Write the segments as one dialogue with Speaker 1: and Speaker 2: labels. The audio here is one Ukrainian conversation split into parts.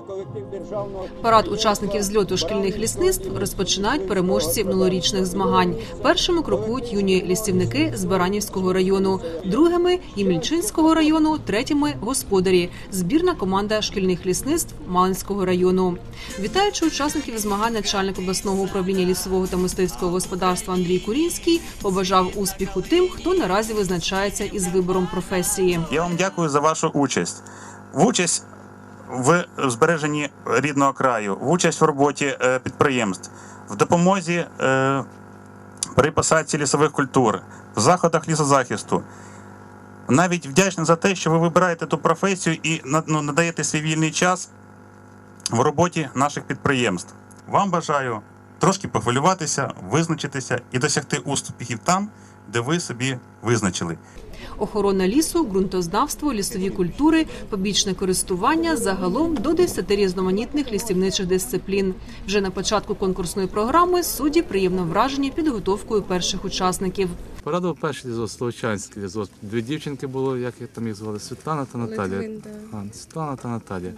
Speaker 1: колектив державного
Speaker 2: Парад учасників зльоту шкільних лісництв розпочинають переможці минулорічних змагань. Першими крокують юні лісівники з Баранівського району, другими Ємільчинського району, третіми господарі. Збірна команда шкільних лісництв Малинського району. Вітаючи учасників змагань, начальник обласного управління лісового та мисливського господарства Андрій Курінський побажав успіху тим, хто наразі визначається із вибором професії.
Speaker 3: Я вам дякую за вашу участь. В участь в збереженні рідного краю, в участь в роботі е, підприємств, в допомозі е, при посадці лісових культур, в заходах лісозахисту. Навіть вдячний за те, що ви вибираєте ту професію і ну, надаєте свій вільний час в роботі наших підприємств. Вам бажаю трошки похвилюватися, визначитися і досягти успіхів там, де ви собі визначили.
Speaker 2: Охорона лісу, ґрунтознавство, лісові культури, побічне користування загалом до 10 різноманітних лісівничих дисциплін. Вже на початку конкурсної програми судді приємно вражені підготовкою перших учасників.
Speaker 4: Порадував перший лізот, Словочанський лізот. Дві дівчинки було, як їх там їх звали, Світлана та Наталія.
Speaker 5: Литвин, да.
Speaker 4: А, Світлана та Наталія.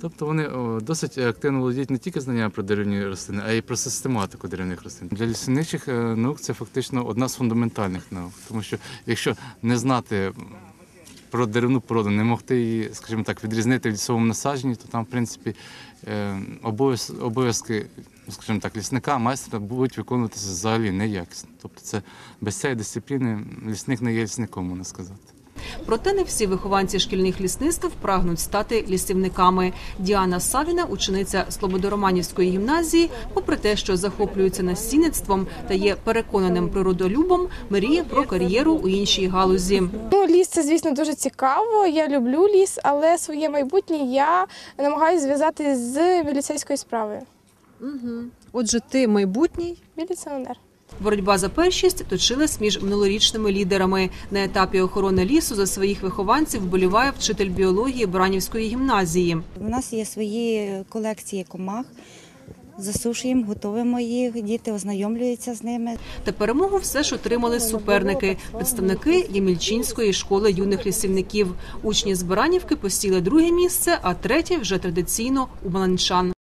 Speaker 4: Тобто вони досить активно володіють не тільки знаннями про деревні рослини, а й про систематику деревних рослин. Для лісівничих е, наук це фактично одна з фундаментальних наук, тому що якщо не знати про деревну породу, не могти її, скажімо так, відрізнити в лісовому насадженні, то там, в принципі, е, обов'язки, скажімо так, лісника, майстра будуть виконуватися взагалі неякісно. Тобто це без цієї дисципліни лісник не є лісником, можна сказати.
Speaker 2: Проте не всі вихованці шкільних лісництв прагнуть стати лісівниками. Діана Савіна, учениця Слободороманівської гімназії, попри те, що захоплюється насінництвом та є переконаним природолюбом, мріє про кар'єру у іншій галузі.
Speaker 5: Ну, ліс це, звісно, дуже цікаво. Я люблю ліс, але своє майбутнє я намагаюся зв'язати з міліцейською справою.
Speaker 2: Отже, ти майбутній.
Speaker 5: Міліціонер.
Speaker 2: Боротьба за першість точилась між минулорічними лідерами. На етапі охорони лісу за своїх вихованців вболіває вчитель біології Баранівської гімназії.
Speaker 6: У нас є свої колекції комах. Засушуємо, готуємо їх, діти ознайомлюються з ними.
Speaker 2: Та перемогу все ж отримали суперники, представники Ємільчинської школи юних лісівників. Учні з Баранівки посіли друге місце, а третє вже традиційно у Маланчан.